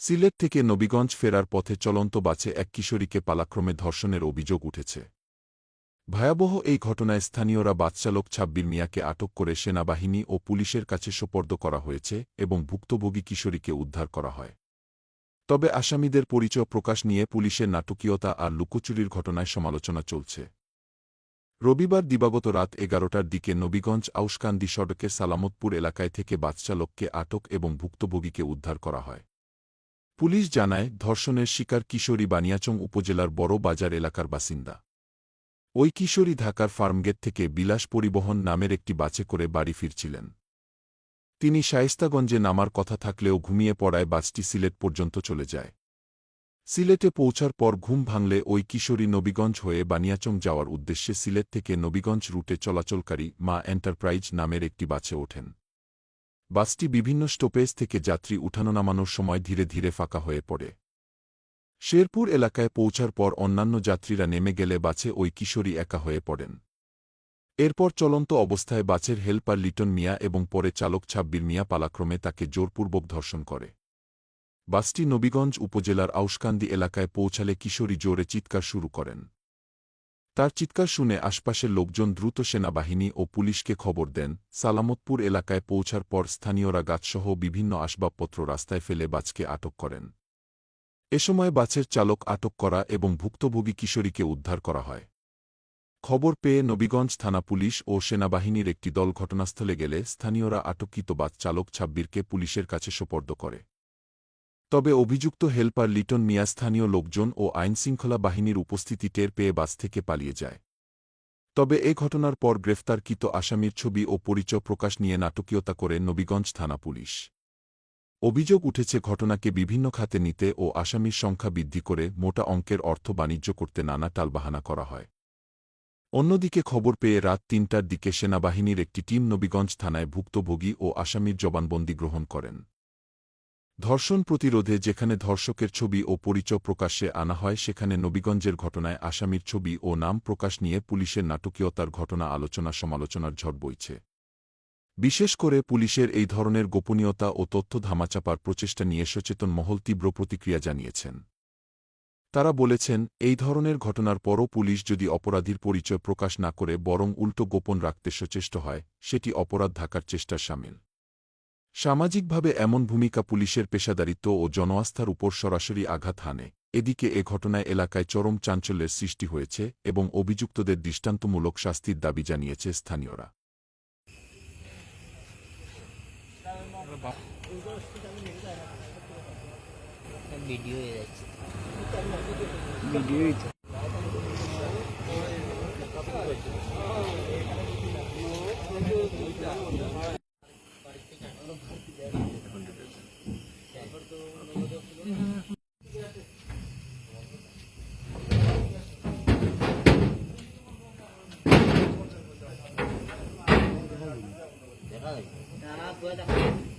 সিলেট থেকে নবীগঞ্জ ফেরার পথে চলন্ত বাসে এক কিশোরীকে পালাক্রমে ধর্ষণের অভিযোগ উঠেছে। ভয়াবহ এই ঘটনায় স্থানীয়রা বাসচালক ছাব্বির মিয়াকে আটক করে সেনাবাহিনী ও পুলিশের কাছে সোপর্দ করা হয়েছে এবং ভুক্তভোগী কিশোরীকে উদ্ধার করা হয়। তবে আসামিদের পরিচয় প্রকাশ নিয়ে পুলিশের নাটকীয়তা আর লুকোচুরির ঘটনায় সমালোচনা চলছে। রবিবার দিবাগত রাত এগারোটার দিকে নবীগঞ্জ আউসকান্দি সড়কের সালামতপুর এলাকায় থেকে বাচ্চালোককে আটক এবং ভুক্তভোগীকে উদ্ধার করা হয়। পুলিশ জানায়, ধর্ষণের শিকার কিশোরী বানিয়াচং উপজেলার বড় বাজার এলাকার বাসিন্দা। ওই কিশোরী ঢাকার ফার্মগেট থেকে বিলাস পরিবহন নামের একটি বাসে করে বাড়ি ফিরছিলেন। তিনি শায়েস্তাগঞ্জে নামার কথা থাকলেও ঘুমিয়ে পড়ায় বাসটি সিলেট পর্যন্ত চলে যায়। সিলেটে পৌঁছার পর ঘুম ভাঙলে ওই কিশোরী নবীগঞ্জ হয়ে বানিয়াচং যাওয়ার উদ্দেশ্যে সিলেট থেকে নবীগঞ্জ রুটে চলাচলকারী মা এন্টারপ্রাইজ নামের একটি বাসে ওঠেন। বাসটি বিভিন্ন স্টপেজ থেকে যাত্রী উঠানো নামানোর সময় ধীরে ধীরে ফাঁকা হয়ে পড়ে। শেরপুর এলাকায় পৌঁছার পর অন্যান্য যাত্রীরা নেমে গেলে বাসে ওই কিশোরী একা হয়ে পড়েন। এরপর চলন্ত অবস্থায় বাসের হেল্পার লিটন মিয়া এবং পরে চালক ছাব্বির মিয়া পালাক্রমে তাকে জোরপূর্বক ধর্ষণ করে। বাসটি নবীগঞ্জ উপজেলার আউসকান্দি এলাকায় পৌঁছালে কিশোরী জোরে চিৎকার শুরু করেন। তার চিৎকার শুনে আশপাশের লোকজন দ্রুত সেনাবাহিনী ও পুলিশকে খবর দেন। সালামতপুর এলাকায় পৌঁছার পর স্থানীয়রা গাছসহ বিভিন্ন আসবাবপত্র রাস্তায় ফেলে বাসকে আটক করেন। এ সময় বাসের চালক আটক করা এবং ভুক্তভোগী কিশোরীকে উদ্ধার করা হয়। খবর পেয়ে নবীগঞ্জ থানা পুলিশ ও সেনাবাহিনীর একটি দল ঘটনাস্থলে গেলে স্থানীয়রা আটককৃত বাস চালক ছাব্বিরকে পুলিশের কাছে সোপর্দ করে। তবে অভিযুক্ত হেল্পার লিটন মিয়া স্থানীয় লোকজন ও আইনশৃঙ্খলা বাহিনীর উপস্থিতি টের পেয়ে বাস থেকে পালিয়ে যায়। তবে এ ঘটনার পর গ্রেফতারকৃত আসামির ছবি ও পরিচয় প্রকাশ নিয়ে নাটকীয়তা করে নবীগঞ্জ থানা পুলিশ। অভিযোগ উঠেছে ঘটনাকে বিভিন্ন খাতে নিতে ও আসামির সংখ্যা বৃদ্ধি করে মোটা অঙ্কের অর্থ বাণিজ্য করতে নানা টালবাহানা করা হয়। অন্যদিকে খবর পেয়ে রাত তিনটার দিকে সেনাবাহিনীর একটি টিম নবীগঞ্জ থানায় ভুক্তভোগী ও আসামির জবানবন্দি গ্রহণ করেন। ধর্ষণ প্রতিরোধে যেখানে ধর্ষকের ছবি ও পরিচয় প্রকাশ্যে আনা হয়, সেখানে নবীগঞ্জের ঘটনায় আসামির ছবি ও নাম প্রকাশ নিয়ে পুলিশের নাটকীয়তার ঘটনা আলোচনা সমালোচনার ঝড় বইছে। বিশেষ করে পুলিশের এই ধরনের গোপনীয়তা ও তথ্য ধামাচাপার প্রচেষ্টা নিয়ে সচেতন মহল তীব্র প্রতিক্রিয়া জানিয়েছেন। তারা বলেছেন, এই ধরনের ঘটনার পরও পুলিশ যদি অপরাধীর পরিচয় প্রকাশ না করে বরং উল্টো গোপন রাখতে সচেষ্ট হয়, সেটি অপরাধ ঢাকার চেষ্টার সামিল। সামাজিকভাবে এমন ভূমিকা পুলিশের পেশাদারিত্ব ও জনআস্থার উপর সরাসরি আঘাত হানে। এদিকে এ ঘটনায় এলাকায় চরম চাঞ্চল্যের সৃষ্টি হয়েছে এবং অভিযুক্তদের দৃষ্টান্তমূলক শাস্তির দাবি জানিয়েছে স্থানীয়রা। ভিডিও দেখা যায়